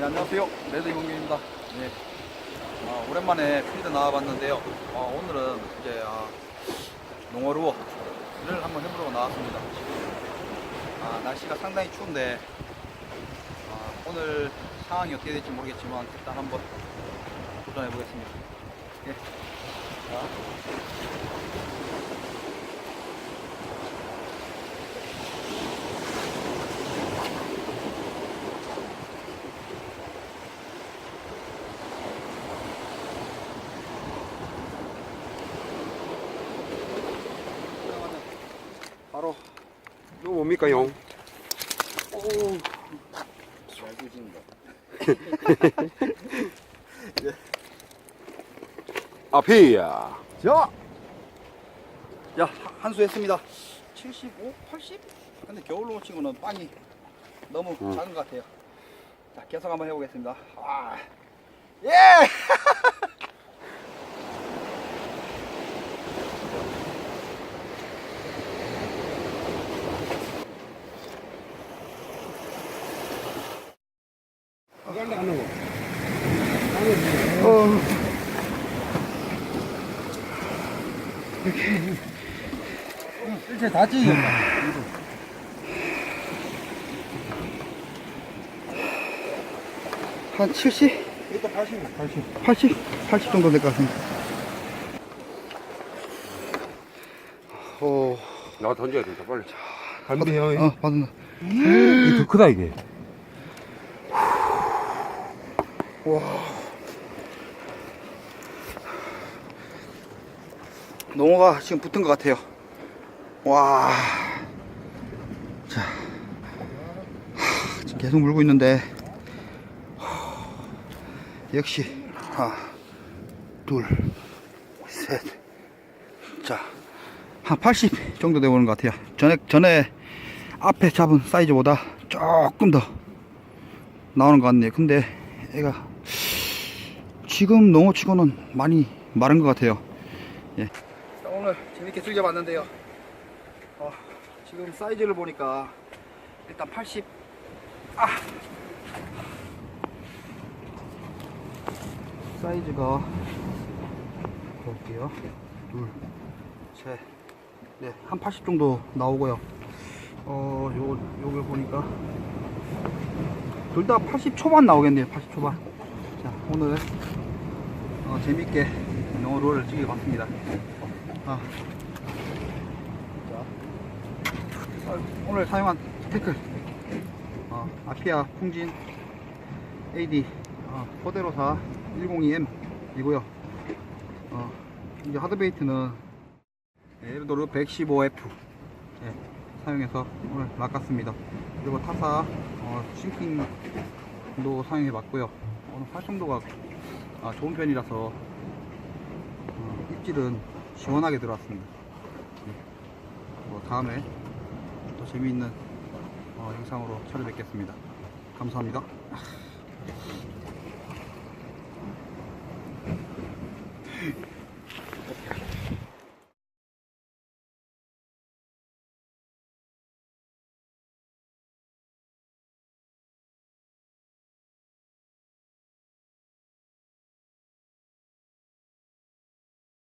네, 안녕하세요. 레드 이몽규입니다. 네. 아, 오랜만에 필드 나와봤는데요. 어, 오늘은 이제 아, 농어루어를 한번 해보려고 나왔습니다. 아, 날씨가 상당히 추운데 아, 오늘 상황이 어떻게 될지 모르겠지만 일단 한번 도전해 보겠습니다. 예. 자. 바로 이거 뭡니까 용? 잘 구진다. 앞이야. 자, 야, 한 수 했습니다. 75, 80? 근데 겨울로 치고는 빵이 너무 음. 작은 것 같아요. 자, 계속 한번 해보겠습니다. 아, 예! 어. 실제 다 찌겠다. 한 70? 일단 80, 80. 80? 80 정도 될 것 같습니다. 어, 나 던져야 된다 빨리. 간대요. 어, 받은 이게 더 크다, 이게. 농어가 지금 붙은 것 같아요. 와. 자. 하, 지금 계속 물고 있는데. 하, 역시. 하나, 둘, 셋. 자. 한 80 정도 되는 것 같아요. 전에, 전에 앞에 잡은 사이즈보다 조금 더 나오는 것 같네요. 근데 애가 지금 농어 치고는 많이 마른 것 같아요. 예. 자, 오늘 재밌게 즐겨봤는데요. 어, 지금 사이즈를 보니까 일단 80. 아! 사이즈가 볼게요. 둘, 셋, 네, 한80 정도 나오고요. 어, 요, 요걸 보니까 둘 다 80 초반 나오겠네요. 80 초반. 자, 오늘 어, 재밌게 농어를 찍어봤습니다. 아. 자, 어, 오늘 사용한 태클 어, 아피아 풍진 AD 어, 포데로사 102M 이고요. 어, 이제 하드베이트는 에르도르 115F 예, 사용해서 오늘 낚았습니다. 그리고 타사 어, 싱킹도 사용해 봤고요. 오늘 활성도가 아, 좋은 편이라서 어, 입질은 시원하게 들어왔습니다. 네. 뭐 다음에 또 재미있는 어, 영상으로 찾아뵙겠습니다. 감사합니다.